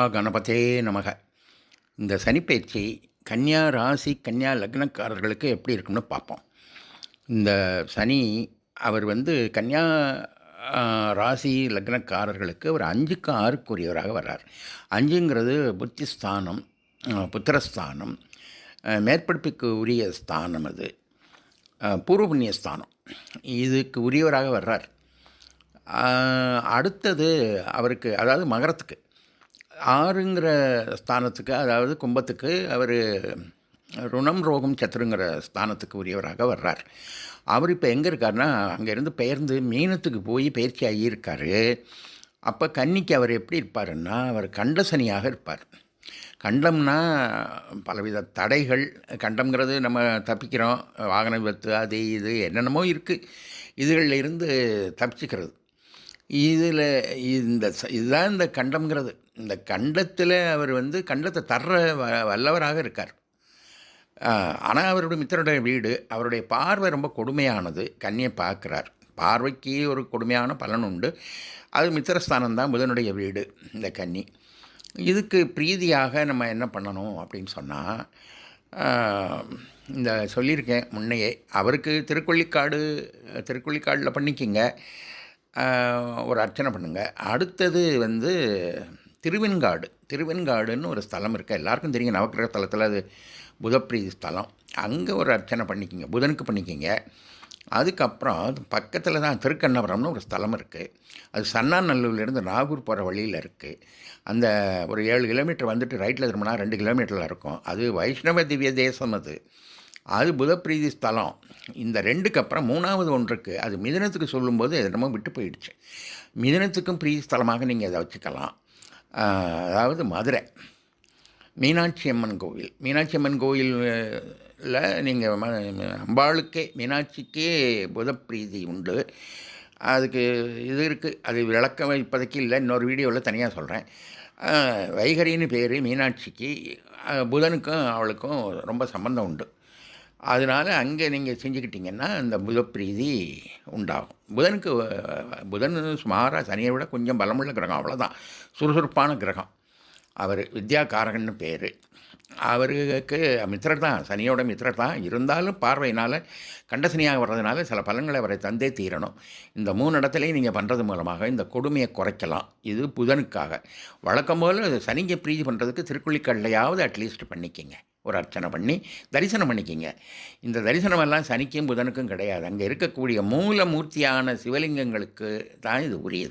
ஆ கணபதே நமக. இந்த சனிப்பயிற்சி கன்னியா ராசி கன்னியா லக்னக்காரர்களுக்கு எப்படி இருக்கும்னு பார்ப்போம். இந்த சனி அவர் வந்து கன்னியா ராசி லக்னக்காரர்களுக்கு ஒரு அஞ்சுக்கு ஆறுக்குரியவராக வர்றார். அஞ்சுங்கிறது புத்திஸ்தானம் புத்திரஸ்தானம் மேற்படிப்புக்கு உரிய ஸ்தானம் அது பூர்வ புண்ணிய ஸ்தானம். இதுக்கு உரியவராக வர்றார். அடுத்தது அவருக்கு அதாவது மகரத்துக்கு. ஆறுங்கிற ஸ்தானத்துக்கு அதாவது கும்பத்துக்கு அவர் ருணம் ரோகம் சத்துருங்கிற ஸ்தானத்துக்கு உரியவராக வர்றார். அவர் இப்போ எங்கே இருக்காருன்னா அங்கேருந்து பெயர்ந்து மீனத்துக்கு போய் பயிற்சி ஆகியிருக்காரு. அப்போ கன்னிக்கு அவர் எப்படி இருப்பாருன்னா அவர் கண்டசனியாக இருப்பார். கண்டம்னா பலவித தடைகள் கண்டம்ங்கிறது நம்ம தப்பிக்கிறோம். வாகன விபத்து அது இது என்னென்னமோ இருக்குது இதுகளில் இருந்து தப்பிச்சுக்கிறது. இதில் இந்த இதுதான் இந்த கண்டம்ங்கிறது. இந்த கண்டத்தில் அவர் வந்து கண்டத்தை தர்ற வ வல்லவராக இருக்கார். ஆனால் அவருடைய மித்தருடைய வீடு அவருடைய பார்வை ரொம்ப கொடுமையானது கண்ணியை பார்க்குறார். பார்வைக்கு ஒரு கொடுமையான பலன் உண்டு. அது மித்திரஸ்தானம் தான் புதனுடைய வீடு இந்த கன்னி. இதுக்கு பிரீதியாக நம்ம என்ன பண்ணணும் அப்படின்னு சொன்னால் இந்த சொல்லியிருக்கேன் முன்னையே அவருக்கு திருக்கொள்ளிக்காடு திருக்கொள்ளிக்காடில் பண்ணிக்கிங்க. ஒரு அர்ச்சனை பண்ணுங்கள் அடுத்தது வந்து திருவெண்காடு. திருவெண்காடுன்னு ஒரு ஸ்தலம் இருக்குது எல்லாருக்கும் தெரியும். நவக்கிரக தலத்தில் அது புதப்பிரீதி ஸ்தலம். அங்கே ஒரு அர்ச்சனை பண்ணிக்கிங்க. புதனுக்கு பண்ணிக்கிங்க. அதுக்கப்புறம் அது பக்கத்தில் தான் திருக்கண்ணபுரம்னு ஒரு ஸ்தலம் இருக்குது அது சன்னாநல்லூர்லேருந்து நாகூர் போகிற வழியில் இருக்குது அந்த ஒரு ஏழு கிலோமீட்டர் வந்துட்டு ரைட்டில் திரும்பினா ரெண்டு கிலோமீட்டரில் இருக்கும். அது வைஷ்ணவ திவ்ய தேசம் அது. அது புதப்பிரீதி ஸ்தலம். இந்த ரெண்டுக்கு அப்புறம் மூணாவது ஒன்றுக்கு அது மிதனத்துக்கு சொல்லும்போது அது என்னமோ விட்டு போயிடுச்சு. மிதனத்துக்கும் பிரீதி ஸ்தலமாக நீங்கள் அதை வச்சுக்கலாம். அதாவது மதுரை. மீனாட்சி அம்மன் கோவில். மீனாட்சி அம்மன் கோயிலில் நீங்கள் அம்பாளுக்கே மீனாட்சிக்கே புதப்பிரீதி உண்டு. அதுக்கு இது இருக்குது அது விளக்கம் இப்போதைக்கு இல்லை. இன்னொரு வீடியோவில் தனியாக சொல்கிறேன் வைகரின்னு பேர் மீனாட்சிக்கு. புதனுக்கும் அவளுக்கும் ரொம்ப சம்பந்தம் உண்டு. அதனால் அங்கே நீங்கள் செஞ்சுக்கிட்டிங்கன்னா இந்த புதப்பிரீதி உண்டாகும். புதனுக்கு புதன் சுமாராக சனியை விட கொஞ்சம் பலமுள்ள கிரகம் அவ்வளோதான் சுறுசுறுப்பான கிரகம். அவர் வித்யாகாரகன்னு பேர். அவருக்கு மித்திரர் தான் சனியோட மித்திரர் தான். இருந்தாலும் பார்வையினால் கண்டசனியாக வர்றதுனால சில பலன்களை அவரை தந்தே தீரணும். இந்த மூணு இடத்துலையும் நீங்கள் பண்ணுறது மூலமாக இந்த கொடுமையை குறைக்கலாம். இது புதனுக்காக. வழக்கம் போல் சனிங்க பிரீதி பண்ணுறதுக்கு திருக்குள்ளிக்கல்லையாவது அட்லீஸ்ட் பண்ணிக்கிங்க. ஒரு அர்ச்சனை பண்ணி தரிசனம் பண்ணிக்கிங்க. இந்த தரிசனமெல்லாம் சனிக்கும் புதனுக்கும் கிடையாது. அங்கே இருக்கக்கூடிய மூலமூர்த்தியான சிவலிங்கங்களுக்கு தான் இது உரியது.